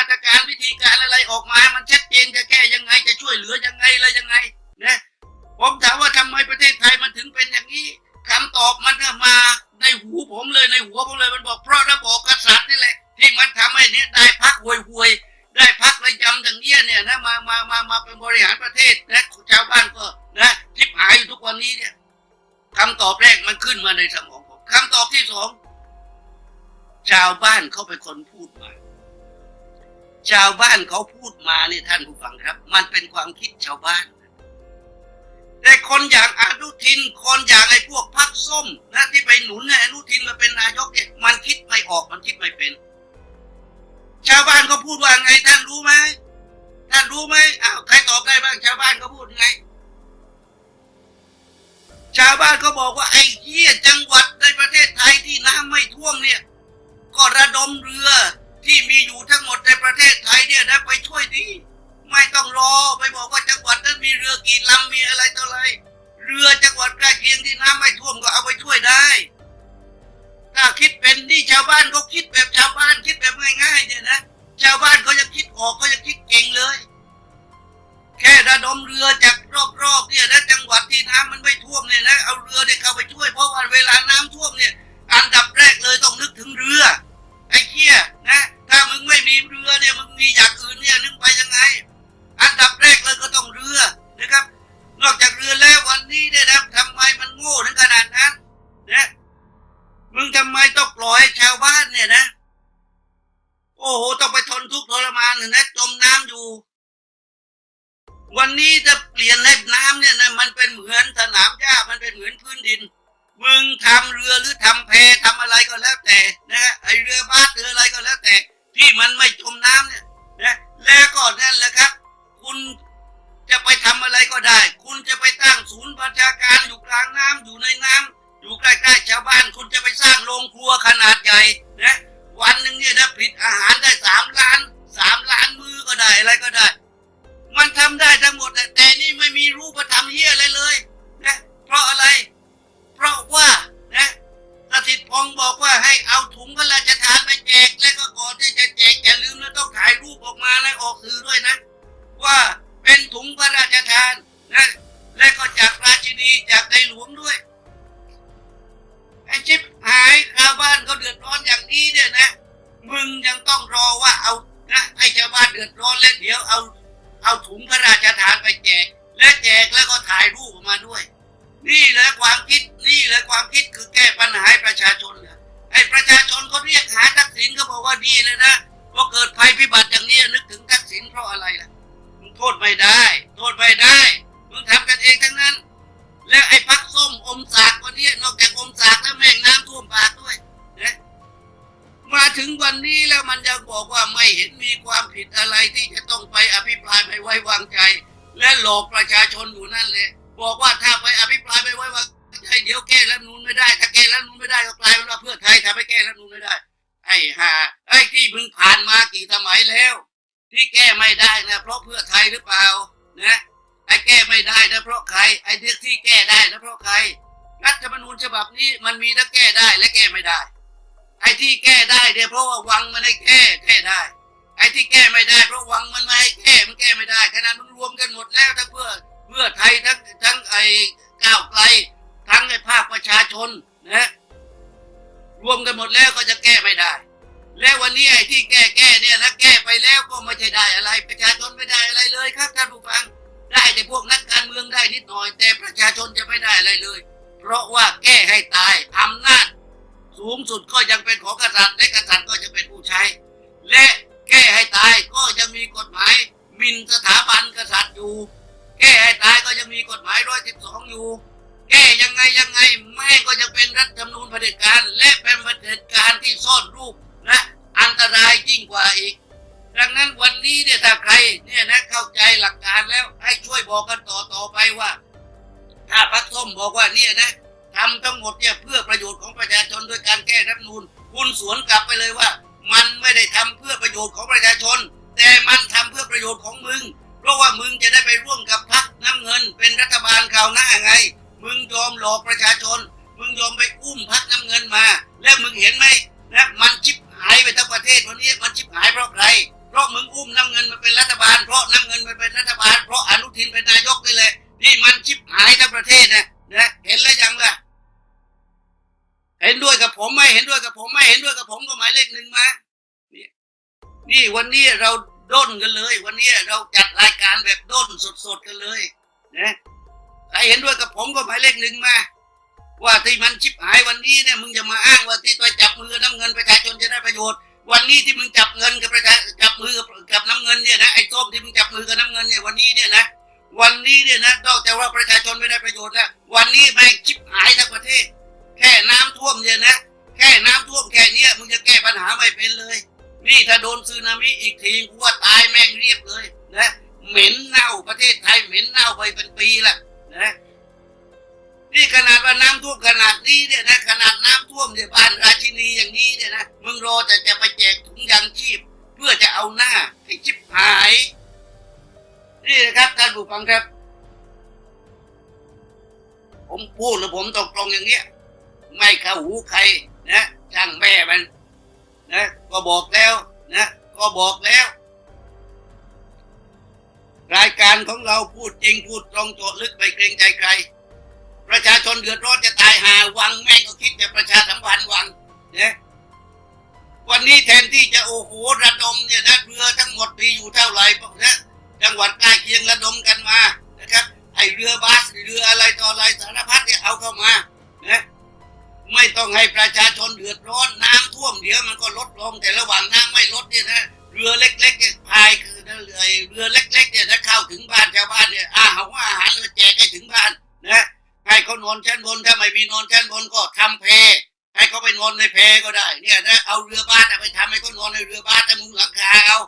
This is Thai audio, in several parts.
มาตรการวิธีการอะไรออกมา มันชัดเจนจะแก้ยังไงจะช่วยเหลือยังไงอะไรยังไงนะผมถามว่าทำไมประเทศไทยมันถึงเป็นอย่างนี้คำตอบมันก็มาในหูผมเลยในหัวผมเลยมันบอกเพราะระบอบกษัตริย์นี่แหละ ที่มันทำให้เนี่ยได้พักห่วยห่วยๆได้พักระยำอย่างเนี้ยเนี่ยนะมามามามาเป็นบริหารประเทศนะชาวบ้านก็นะทิพหายอยู่ทุกวันนี้เนี่ยคำตอบแรกมันขึ้นมาในสมองผมคำตอบที่สองชาวบ้านเขาเป็นคนพูดมา ชาวบ้านเขาพูดมาเนี่ยท่านผู้ฟังครับ มันเป็นความคิดชาวบ้าน แต่คนอย่างอนุทิน คนอย่างไอ้พวกพักส้มนะที่ไปหนุนให้อนุทินมาเป็นนายกเนี่ยมันคิดไม่ออกมันคิดไม่เป็น ชาวบ้านเขาพูดว่าไงท่านรู้ไหมท่านรู้ไหมอ้าวใครตอบได้บ้างชาวบ้านเขาพูดไง ชาวบ้านเขาบอกว่าไอ้เหี้ยจังหวัดในประเทศไทยที่น้ำไม่ท่วมเนี่ย ก็ระดมเรือ ที่มีอยู่ทั้งหมดในประเทศไทยเนี่ยนะไปช่วยดีไม่ต้องรอไปบอกว่าจังหวัดนั้นมีเรือกี่ลำมีอะไรต่ออะไร เรือจังหวัดใกล้เคียงที่น้ำไม่ท่วมก็เอาไปช่วยได้ ถ้าคิดเป็นนี่ชาวบ้านเขาคิดแบบชาวบ้านคิดแบบง่ายๆเนี่ยนะชาวบ้านเขายังคิดออกเขายังคิดเก่งเลย แค่ระดมเรือจากรอบๆเนี่ยนะจังหวัดที่น้ำมันไม่ท่วมเนี่ยนะเอาเรือเนี่ยเข้าไปช่วยเพราะว่าเวลาน้ำท่วมเนี่ย อันดับแรกเลยต้องนึกถึงเรือไอ้เหี้ยนะ ถ้ามึงไม่มีเรือเนี่ยมึงมีอย่างอื่นเนี่ยนึกไปยังไง อันดับแรกเลยก็ต้องเรือนะครับ นอกจากเรือแล้ววันนี้เนี่ยนะทำไมมันโง่ถึงขนาดนั้นนะมึงทำไมต้องปล่อยชาวบ้านเนี่ยนะ โอ้โหต้องไปทนทุกข์ทรมานนะจมน้ำอยู่ วันนี้จะเปลี่ยนให้น้ำเนี่ยนะมันเป็นเหมือนสนามหญ้ามันเป็นเหมือนพื้นดินมึงทำเรือหรือทำแพทำอะไรก็แล้วแต่นะฮะไอเรือบ้าสเรืออะไรก็แล้วแต่ ที่มันไม่จมน้ำเนี่ยนะแล้วก็นั่นแหละครับ คุณจะไปทำอะไรก็ได้ คุณจะไปตั้งศูนย์ประชาการอยู่กลางน้ำอยู่ในน้ำอยู่ใกล้ๆชาวบ้านคุณ รอว่าเอานะให้ชาวบ้านเดือดร้อนแล้วเดี๋ยวเอา เอาถุงพระราชทานไปแจก และแจกแล้วก็ถ่ายรูปออกมาด้วย นี่แหละความคิดนี่แหละความคิดคือแก้ปัญหาให้ประชาชนเลยไอ้ประชาชนเขาเรียกหาทักษิณเขาบอกว่านี่เลยนะพอเกิดภัยพิบัติอย่างนี้นึกถึงทักษิณเพราะอะไรล่ะมึงโทษไม่ได้ โทษไม่ได้มึงทำกันเองทั้งนั้น แล้วไอ้พักส้มอมสากวันนี้นอกจาก มันยังบอกว่าไม่เห็นมีความผิดอะไรที่จะต้องไปอภิปรายไม่ไว้วางใจ และหลอกประชาชนอยู่นั่นแหละบอกว่าถ้าไปอภิปรายไม่ไว้วางใจเดี๋ยวแก้รัฐธรรมนูนไม่ได้ ถ้าแก้รัฐธรรมนูนไม่ได้ก็กลายเป็นว่าเพื่อไทยทำให้แก้รัฐธรรมนูนไม่ได้ ไอ้ห่าไอ้ที่มึงผ่านมากี่สมัยแล้ว ที่แก้ไม่ได้นะเพราะเพื่อไทยหรือเปล่านะไอ้แก้ไม่ได้นะเพราะใครไอ้ที่องที่แก้ได้นะเพราะใครรัฐธรรมนูญฉบับนี้มันมีทั้งแก้ได้และแก้ไม่ได้ ไอ้ที่แก้ได้เนี่ยเพราะว่าวังมันให้แก้แก้ได้ ไอ้ที่แก้ไม่ได้ เพราะวังมันไม่ให้แก้มันแก้ไม่ได้ขนาดมันรวมกันหมดแล้วทั้งเพื่อเพื่อไทยทั้งทั้งไอ้ก้าวไกลทั้งไอ้ภาคประชาชนนะรวมกันหมดแล้วก็จะแก้ไม่ได้ แล้ววันนี้ไอ้ที่แก้แก้เนี่ยนะแก้ไปแล้วก็ไม่ใช่ได้อะไรประชาชนไม่ได้อะไรเลยครับท่านผู้ฟัง ได้แต่พวกนักการเมืองได้นิดหน่อย แต่ประชาชนจะไม่ได้อะไรเลย เพราะว่าแก้ให้ตายอำนาจ สูงสุดก็ยังเป็นของกษัตริย์และกษัตริย์ก็จะเป็นผู้ใช้ และแก้ให้ตายก็ยังมีกฎหมายหมิ่นสถาบันกษัตริย์อยู่ แก้ให้ตายก็ยังมีกฎหมายร้อยสิบสองอยู่ แก้ยังไงยังไงแม่ก็ยังเป็นรัฐธรรมนูญเผด็จการ และเป็นเผด็จการที่ซ่อนรูปนะอันตรายยิ่งกว่าอีกดังนั้นวันนี้เนี่ยถ้าใครเนี่ยนะเข้าใจหลักการแล้วให้ช่วยบอกกันต่อต่อไปว่า ถ้าพักส้มบอกว่าเนี่ยนะ ทำทั้งหมดเนี่ยเพื่อประโยชน์ของประชาชนโดยการแก้รัฐนูญคุณสวนกลับไปเลยว่า มันไม่ได้ทำเพื่อประโยชน์ของประชาชน แต่มันทำเพื่อประโยชน์ของมึง เพราะว่ามึงจะได้ไปร่วมกับพรรคน้ำเงิน เป็นรัฐบาลคราวหน้าไง มึงยอมหลอกประชาชน มึงยอมไปอุ้มพรรคน้ำเงินมา แล้วมึงเห็นไหมนะมันชิบหายไปทั้งประเทศวันนี้มันชิบหายเพราะใครเพราะมึงอุ้มน้ำเงินมาเป็นรัฐบาล เพราะน้ำเงินมาเป็นรัฐบาลเพราะอนุทินเป็นนายกนี่แหละนี่มันชิบหายทั้งประเทศนะนะเห็นแล้วยังล่ะ เห็นด้วยกับผมไหมเห็นด้วยกับผมไหมเห็นด้วยกับผมก็หมายเลขหนึ่งมานี่นี่วันนี้เราด้นกันเลย วันนี้เราจัดรายการแบบด้นสดๆกันเลยนะใครเห็นด้วยกับผมก็หมายเลขหนึ่งมา ว่าที่มันชิบหายวันนี้เนี่ยมึงจะมาอ้างว่าที่ตัวจับมือน้ำเงินประชาชนจะได้ประโยชน์ วันนี้ที่มึงจับเงินกับประชาจับมือกับน้ำเงินเนี่ยนะไอ้ส้มที่มึงจับมือกับน้ำเงินเนี่ยวันนี้เนี่ยนะวันนี้เนี่ยนะนอกจากว่าประชาชนไม่ได้ประโยชน์แล้ววันนี้แม่งชิบหายทั้งประเทศ แค่น้ำท่วมเนี่ยนะ แค่น้ำท่วมแค่เนี้ยมึงจะแก้ปัญหาไม่เป็นเลย นี่ถ้าโดนซึนามิอีกทีกูว่าตายแม่งเรียบเลยนะเหม็นเน่าประเทศไทยเหม็นเน่าไปเป็นปีละนะนี่ขนาดว่าน้ำท่วมขนาดนี้เนี่ยนะขนาดน้ำท่วมเนี่ยบ้านราชินีอย่างนี้เนี่ยนะมึงรอแต่จะไปแจกถุงยางชีพ เพื่อจะเอาหน้าให้ชิบหาย นี่นะครับท่านผู้ฟังครับ ผมพูดแล้วผมตรงอย่างเนี้ย ไม่เข้าหูใครนะช่างแม่มันนะก็บอกแล้วนะก็บอกแล้ว รายการของเราพูดจริงพูดตรงโจทย์ลึกไปเกรงใจใคร ประชาชนเดือดร้อนจะตายหาวังแม่ก็คิดจะประชาสัมพันธ์วังนะวันนี้แทนที่จะโอ้โหระดมเนี่ยนะเรือทั้งหมดมีอยู่เท่าไหร่นะจังหวัดใกล้เคียงระดมกันมานะครับไอเรือบัสเรืออะไรต่ออะไรสารพัดเนี่ยเอาเข้ามานะ ไม่ต้องให้ประชาชนเดือดร้อนน้ำท่วมเดี๋ยวมันก็ลดลงแต่ระหว่างน้ำไม่ลดเนี่ยนะเรือเล็กๆเนี่ยพายคือนะเรือเรือเล็ก ๆ เนี่ยนะเข้าถึงบ้านชาวบ้านเนี่ยอาหารว่าอาหารเลยแจกให้ถึงบ้านนะให้เขานอนชั้นบนถ้าไม่มีนอนชั้นบนก็ทำแพให้เขาไปนอนในแพก็ได้ เนี่ยนะเอาเรือบ้านไปทำให้เขานอนในเรือบ้านแต่มุงหลังคาเอา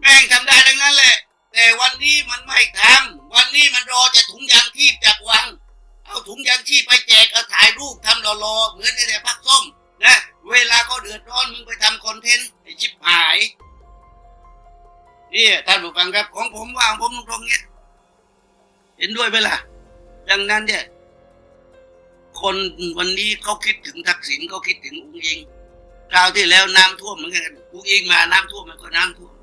แม่งทำได้ทั้งนั้นแหละ แต่วันนี้มันไม่ทำวันนี้มันรอจะถุงยางชีพจากวัง เอาถุงยางชีพไปแจกเอาถ่ายรูปทำรอๆเหมือนในพักส้มนะเวลาเขาเดือดร้อนมึงไปทำคอนเทนต์ไอชิบหายนี่ท่านผู้ฟังครับของผมว่าของผมตรงๆเนี้ยเห็นด้วยไหมล่ะ ดังนั้นเนี่ย คนวันนี้เขาคิดถึงทักษิณเขาคิดถึงอุ้งอิงคราวที่แล้วน้ำท่วมเหมือนกันอุ้งอิงมาน้ำท่วมมันก็น้ำท่วม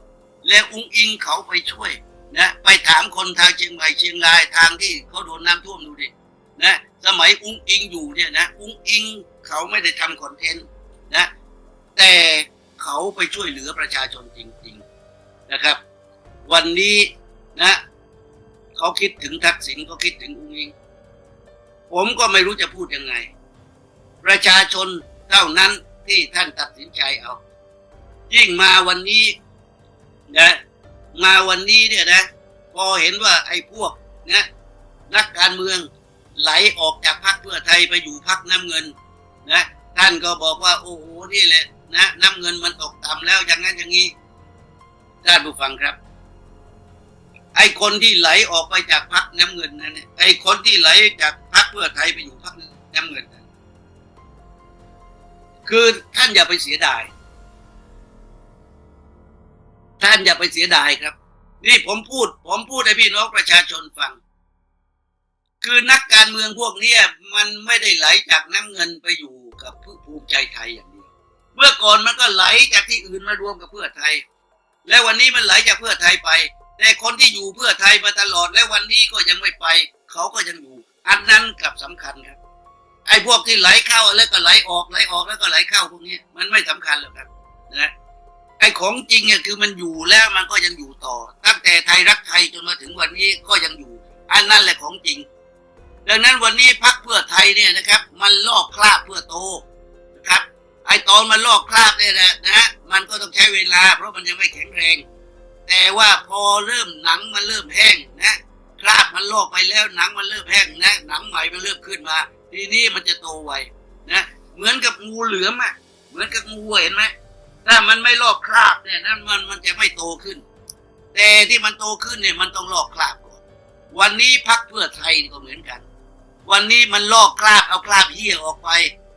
แล้วอุ้งอิงเขาไปช่วยนะไปถามคนทางเชียงใหม่เชียงรายทางที่เขาโดนน้ำท่วมดูดิ นะสมัยอุ้งอิงอยู่เนี่ยนะอุ้งอิงเขาไม่ได้ทำคอนเทนต์นะแต่เขาไปช่วยเหลือประชาชนจริง ๆนะครับ วันนี้นะเขาคิดถึงทักษิณเขาคิดถึงอุ้งอิง ผมก็ไม่รู้จะพูดยังไง ประชาชนเท่านั้นที่ท่านตัดสินใจเอา ยิ่งมาวันนี้นะมาวันนี้เนี่ยนะ พอเห็นว่าไอ้พวกนะนักการเมือง ไหลออกจากพรรคเพื่อไทยไปอยู่พรรคน้ำเงินนะท่านก็บอกว่า โอ้โหนี่แหละนะน้ำเงินมันตกต่ำแล้วอย่างนั้นอย่างนี้ท่านผู้ฟังครับ ไอ้คนที่ไหลออกไปจากพรรคน้ำเงินนั่นเนี่ยไอ้คนที่ไหลจากพรรคเพื่อไทยไปอยู่พรรคน้ำเงินนั่นคือท่านอย่าไปเสียดาย ท่านอย่าไปเสียดายครับ นี่ผมพูด ผมพูดให้พี่น้องประชาชนฟัง คือนักการเมืองพวกนี้มันไม่ได้ไหลจากน้ำเงินไปอยู่กับภูมิใจไทยอย่างเดียว เมื่อก่อนมันก็ไหลจากที่อื่นมารวมกับเพื่อไทย และวันนี้มันไหลจากเพื่อไทยไป แต่คนที่อยู่เพื่อไทยมาตลอดและวันนี้ก็ยังไม่ไป เขาก็ยังอยู่ อันนั้นกับสำคัญครับ ไอ้พวกที่ไหลเข้าแล้วก็ไหลออกไหลออกแล้วก็ไหลเข้าพวกนี้มันไม่สำคัญหรอกครับนะไอ้ของจริงเนี่ยคือมันอยู่แล้วมันก็ยังอยู่ต่อ ตั้งแต่ไทยรักไทยจนมาถึงวันนี้ก็ยังอยู่ อันนั้นแหละของจริง ดังนั้นวันนี้พักเพื่อไทยเนี่ยนะครับ มันลอกคราบเพื่อโตนะครับ ไอ้ตอนมันลอกคราบเนี่ยแหละนะมันก็ต้องใช้เวลา เพราะมันยังไม่แข็งแรง แต่ว่าพอเริ่มหนังมันเริ่มแห้งนะคราบมันลอกไปแล้วหนังมันเริ่มแห้งนะหนังใหม่มันเริ่มขึ้นมา ทีนี้มันจะโตไวนะเหมือนกับงูเหลือมอะเหมือนกับงูเห็นไหมถ้ามันไม่ลอกคราบเนี่ยนั่นมันมันจะไม่โตขึ้น แต่ที่มันโตขึ้นเนี่ยมันต้องลอกคราบก่อนวันนี้พักเพื่อไทยก็เหมือนกัน วันนี้มันลอกคราบเอาคราบเหี้ยออกไป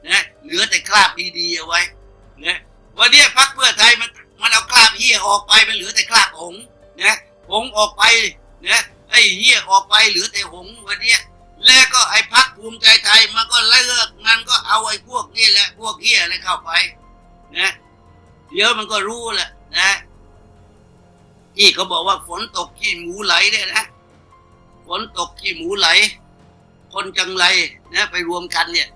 นะเหลือแต่คราบดีๆเอาไว้นะวันนี้พักเพื่อไทยมันมันเอาคราบเหี้ยออกไปมันเหลือแต่คราบหงนะหงออกไปนะไอ้เหี้ยออกไปเหลือแต่หงวันนี้แล้วก็ไอ้พักภูมิใจไทยมันก็เลิกมันก็เอาไอ้พวกนี่แหละพวกเหี้ยอะไรเข้าไปนะเดี๋ยวมันก็รู้แหละนะที่เขาบอกว่าฝนตกขี้หมูไหลเนี่ยนะฝนตกขี้หมูไหล คนจังไรนะไปรวมกันเนี่ย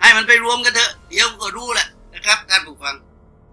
ให้มันไปรวมกันเถอะ เดี๋ยวก็รู้แหละนะครับท่านผู้ฟัง